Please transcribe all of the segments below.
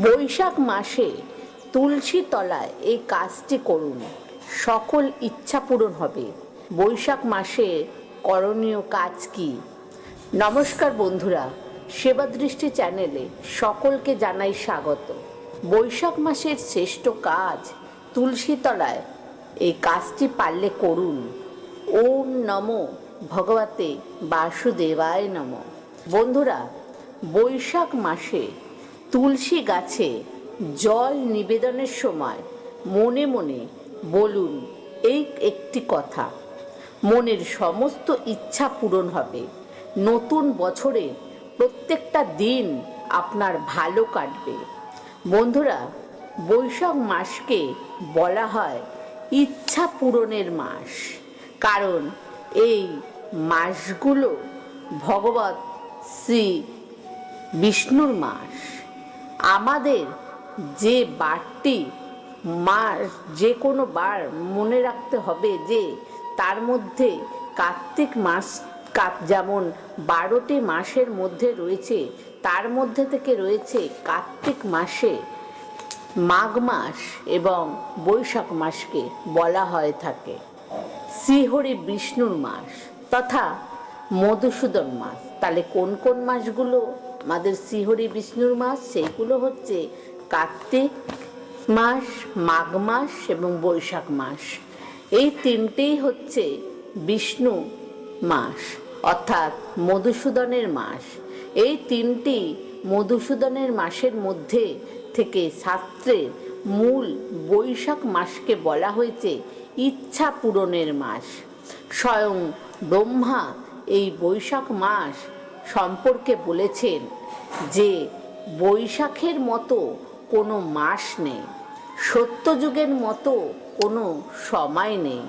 বৈশাখ মাসে তুলসী তলায় এই কাজটি করুন। সকল ইচ্ছা পূরণ হবে। বৈশাখ মাসে করণীয় কাজ কি? নমস্কার বন্ধুরা সেবা দৃষ্টি চ্যানেলে সকলকে জানাই স্বাগত। বৈশাখ মাসের শ্রেষ্ঠ কাজ তুলসী তলায় এই কাজটি পারলে করুন। ওম নমো ভগবতে বাসুদেবায় নম। বন্ধুরা, বৈশাখ মাসে তুলসী গাছে জল নিবেদনের সময় মনে মনে বলুন এই একটি কথা। মনের সমস্ত ইচ্ছা পূরণ হবে। নতুন বছরে প্রত্যেকটা দিন আপনার ভালো কাটবে। বন্ধুরা, বৈশাখ মাসকে বলা হয় ইচ্ছা পূরণের মাস। কারণ এই মাসগুলো ভগবত শ্রী বিষ্ণুর মাস। আমাদের যে বারটি মাস যে কোনো বার মনে রাখতে হবে যে তার মধ্যে কার্তিক মাস কাত- যেমন বারোটি মাসের মধ্যে রয়েছে, তার মধ্যে থেকে রয়েছে কার্তিক মাসে মাঘ মাস এবং বৈশাখ মাসকে বলা হয়ে থাকে। শ্রীহরি বিষ্ণুর মাস তথা মধুসূদন মাস। তাহলে কোন কোন মাসগুলো? আমাদের শ্রীহরি বিষ্ণুর মাস, সেইগুলো হচ্ছে কার্তিক মাস, মাঘ মাস এবং বৈশাখ মাস। এই তিনটেই হচ্ছে বিষ্ণু মাস, অর্থাৎ মধুসূদনের মাস। এই তিনটি মধুসূদনের মাসের মধ্যে থেকে শাস্ত্রের মূল বৈশাখ মাসকে বলা হয়েছে ইচ্ছা পূরণের মাস। স্বয়ং ব্রহ্মা এই বৈশাখ মাস সম্পর্কে বলেছেন যে বৈশাখের মতো কোনো মাস নেই, সত্যযুগের মতো কোনো সময় নেই,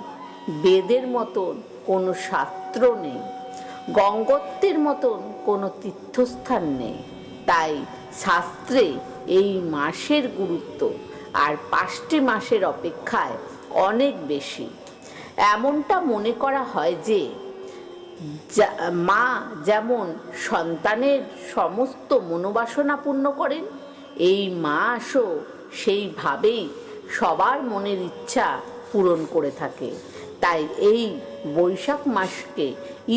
বেদের মতন কোনো শাস্ত্র নেই গঙ্গত্বের মতন কোনো তীর্থস্থান নেই। তাই শাস্ত্রে এই মাসের গুরুত্ব আর পাঁচটি মাসের অপেক্ষায় অনেক বেশি। এমনটা মনে করা হয় যে মা যেমন সন্তানের সমস্ত মনোবাসনা পূর্ণ করেন, এই মাসও সেইভাবেই সবার মনের ইচ্ছা পূরণ করে থাকে। তাই এই বৈশাখ মাসকে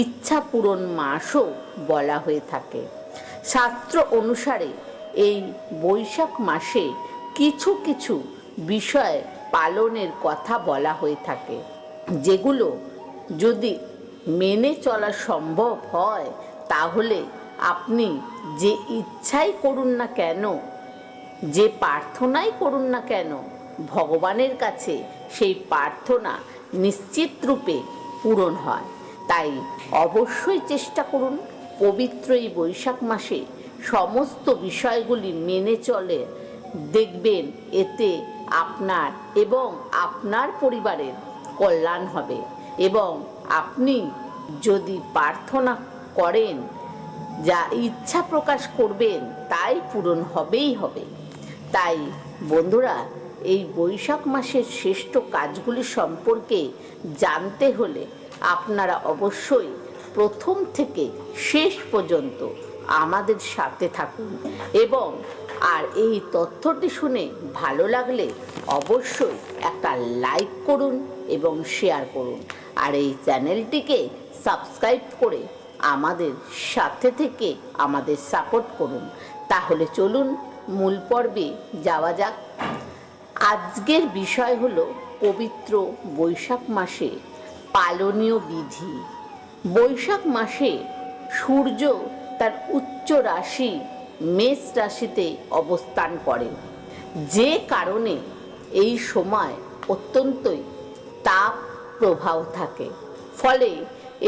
ইচ্ছা পূরণ মাসও বলা হয়ে থাকে। শাস্ত্র অনুসারে এই বৈশাখ মাসে কিছু কিছু বিষয় পালনের কথা বলা হয়ে থাকে, যেগুলো যদি মেনে চলা সম্ভব হয়, তাহলে আপনি যে ইচ্ছাই করুন না কেন, যে প্রার্থনাই করুন না কেন, ভগবানের কাছে সেই প্রার্থনা নিশ্চিত রূপে পূরণ হয়। তাই অবশ্যই চেষ্টা করুন পবিত্র এই বৈশাখ মাসে সমস্ত বিষয়গুলি মেনে চলে। দেখবেন এতে আপনার এবং আপনার পরিবারের কল্যাণ হবে। এবং আপনি যদি প্রার্থনা করেন, যা ইচ্ছা প্রকাশ করবেন, তাই পূরণ হবেই হবে। তাই বন্ধুরা, এই বৈশাখ মাসের শ্রেষ্ঠ কাজগুলি সম্পর্কে জানতে হলে আপনারা অবশ্যই প্রথম থেকে শেষ পর্যন্ত আমাদের সাথে থাকুন এবং আর এই তথ্যটি শুনে ভালো লাগলে অবশ্যই একটা লাইক করুন এবং শেয়ার করুন। আর এই চ্যানেলটিকে সাবস্ক্রাইব করে আমাদের সাথে থেকে আমাদের সাপোর্ট করুন। তাহলে চলুন মূল পর্বে যাওয়া যাক। আজকের বিষয় হলো পবিত্র বৈশাখ মাসে পালনীয় বিধি। বৈশাখ মাসে সূর্য তার উচ্চ রাশি, মেষ রাশিতে অবস্থান করে। যে কারণে এই সময় অত্যন্তই তাপ প্রবাহ থাকে। ফলে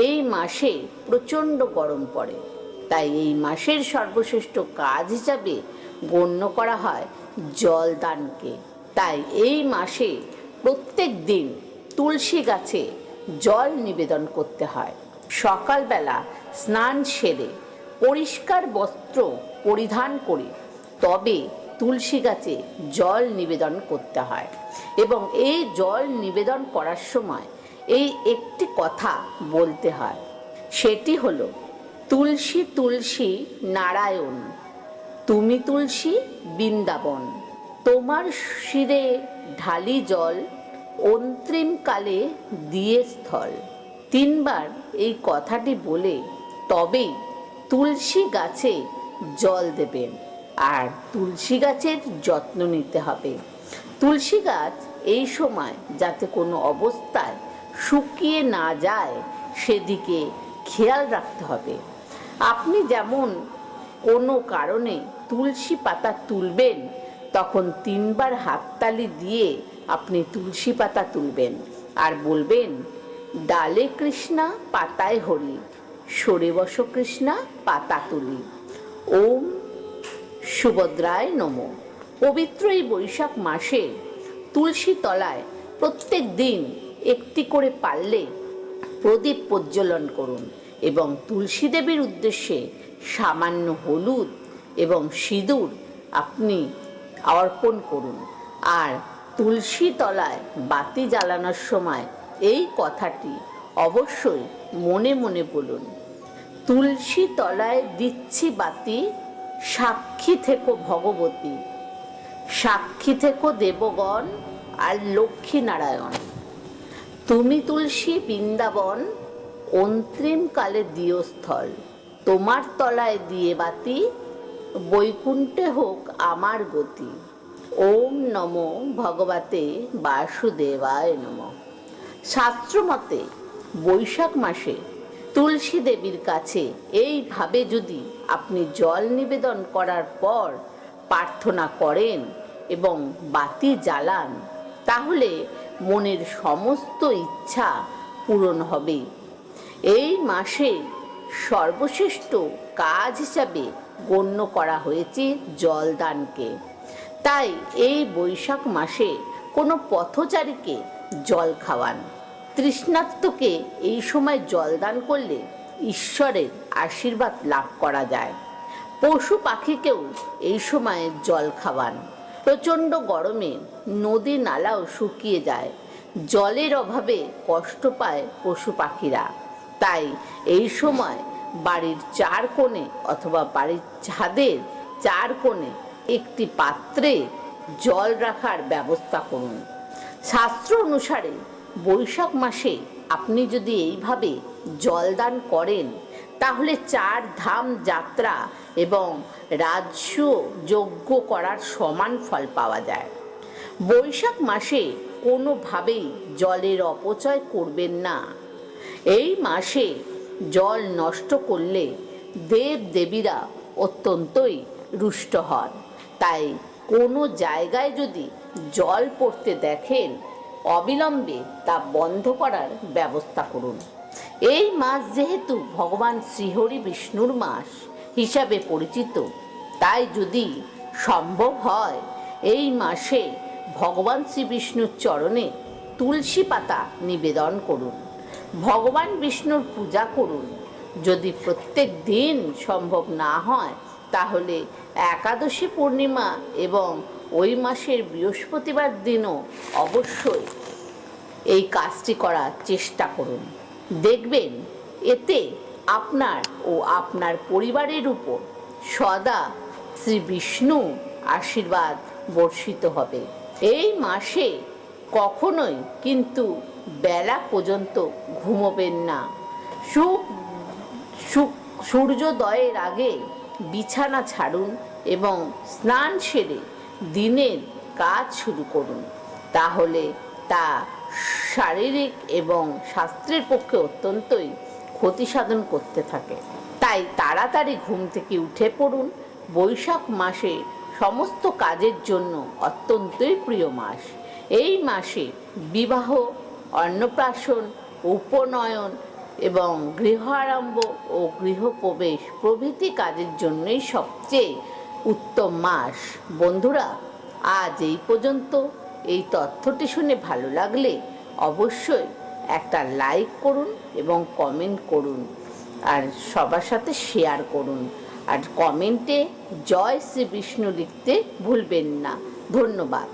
এই মাসে প্রচণ্ড গরম পড়ে। তাই এই মাসের সর্বশ্রেষ্ঠ কাজ হিসাবে গণ্য করা হয় জলদানকে। তাই এই মাসে প্রত্যেক দিন তুলসী গাছে জল নিবেদন করতে হয়। সকালবেলা স্নান সেরে পরিষ্কার বস্ত্র পরিধান করে তবে তুলসী গাছে জল নিবেদন করতে হয়। এবং এই জল নিবেদন করার সময় এই একটি কথা বলতে হয়। সেটি হলো, তুলসী তুলসী নারায়ণ, তুমি তুলসী বৃন্দাবন, তোমার শিরে ঢালি জল অন্তিম কালে দিয়ে স্থল। তিনবার এই কথাটি বলে তবেই তুলসী গাছে জল দেবেন আর তুলসী গাছের যত্ন নিতে হবে। তুলসী গাছ এই সময় যাতে কোনো অবস্থায় শুকিয়ে না যায়, সেদিকে খেয়াল রাখতে হবে। আপনি যেমন কোনো কারণে তুলসী পাতা তুলবেন, তখন তিনবার হাততালি দিয়ে আপনি তুলসী পাতা তুলবেন আর বলবেন, ডালে কৃষ্ণা, পাতায় হরি, সরে বস কৃষ্ণা, পাতা তুলি। ওম সুভদ্রায় নম। পবিত্র এই বৈশাখ মাসে তুলসী তলায় প্রত্যেক দিন একটি করে পারলে প্রদীপ প্রজ্বলন করুন এবং তুলসী দেবীর উদ্দেশ্যে সামান্য হলুদ এবং সিঁদুর আপনি অর্পণ করুন। আর তুলসী তলায় বাতি জ্বালানোর সময় এই কথাটি অবশ্যই মনে মনে বলুন। তুলসী তলায় দিচ্ছি বাতি, সাক্ষী থেকো ভগবতী। সাক্ষী থেকো দেবগণ আর লক্ষ্মী নারায়ণ। তুমি তুলসী বৃন্দাবন অন্তিম কালে দিও স্থল তোমার তলায় দিয়ে বাতি, বৈকুণ্ঠে হোক আমার গতি। ওম নম ভগবতে বাসুদেবায় নম। শাস্ত্রমতে, বৈশাখ মাসে তুলসী দেবীর কাছে এইভাবে যদি আপনি জল নিবেদন করার পর প্রার্থনা করেন এবং বাতি জ্বালান তাহলে মনের সমস্ত ইচ্ছা পূরণ হবে। এই মাসে সর্বশ্রেষ্ঠ কাজ হিসাবে গণ্য করা হয়েছে জলদানকে। তাই এই বৈশাখ মাসে কোনো পথচারীকে জল খাওয়ান। তৃষ্ণার্তকে এই সময় জলদান করলে ঈশ্বরের আশীর্বাদ লাভ করা যায়। পশু পাখিকেও এই সময় জল খাওয়ান। প্রচণ্ড গরমে নদী নালাও শুকিয়ে যায়। জলের অভাবে কষ্ট পায় পশু পাখিরা। তাই এই সময় বাড়ির চার কোণে অথবা বাড়ির ছাদের চার কোণে একটি পাত্রে জল রাখার ব্যবস্থা করুন। শাস্ত্র অনুসারে বৈশাখ মাসে আপনি যদি এইভাবে জলদান করেন তাহলে চার ধাম যাত্রা এবং রাজ্য যজ্ঞ করার সমান ফল পাওয়া যায়। বৈশাখ মাসে কোনোভাবেই জলের অপচয় করবেন না। এই মাসে জল নষ্ট করলে দেব দেবীরা অত্যন্তই রুষ্ট হন। তাই কোনো জায়গায় যদি জল পড়তে দেখেন, অবিলম্বে তা বন্ধ করার ব্যবস্থা করুন। এই মাস যেহেতু ভগবান শ্রীহরি বিষ্ণুর মাস হিসাবে পরিচিত, তাই যদি সম্ভব হয়, এই মাসে ভগবান শ্রী বিষ্ণুর চরণে তুলসী পাতা নিবেদন করুন। ভগবান বিষ্ণুর পূজা করুন। যদি প্রত্যেক দিন সম্ভব না হয়, তাহলে একাদশী পূর্ণিমা এবং ওই মাসের বৃহস্পতিবার দিনও অবশ্যই এই কাজটি করার চেষ্টা করুন। দেখবেন, এতে আপনার ও আপনার পরিবারের উপর সদা শ্রী বিষ্ণু আশীর্বাদ বর্ষিত হবে। এই মাসে কখনোই কিন্তু বেলা পর্যন্ত ঘুমোবেন না। সুখ সূর্যোদয়ের আগে বিছানা ছাড়ুন এবং স্নান সেরে দিনের কাজ শুরু করুন। তাহলে তা শারীরিক এবং স্বাস্থ্যের পক্ষে অত্যন্তই ক্ষতি সাধন করতে থাকে। তাই তাড়াতাড়ি ঘুম থেকে উঠে পড়ুন। বৈশাখ মাসে সমস্ত কাজের জন্য অত্যন্তই প্রিয় মাস। এই মাসে বিবাহ, অন্নপ্রাশন, উপনয়ন এবং গৃহ আরম্ভ ও গৃহপ্রবেশ প্রভৃতি কাজের জন্যই সবচেয়ে উত্তম মাস। বন্ধুরা, আজ এই পর্যন্ত। এই তথ্যটি শুনে ভালো লাগলে অবশ্যই একটা লাইক করুন এবং কমেন্ট করুন। আর সবার সাথে শেয়ার করুন। আর কমেন্টে জয় শ্রী বিষ্ণু লিখতে ভুলবেন না। ধন্যবাদ।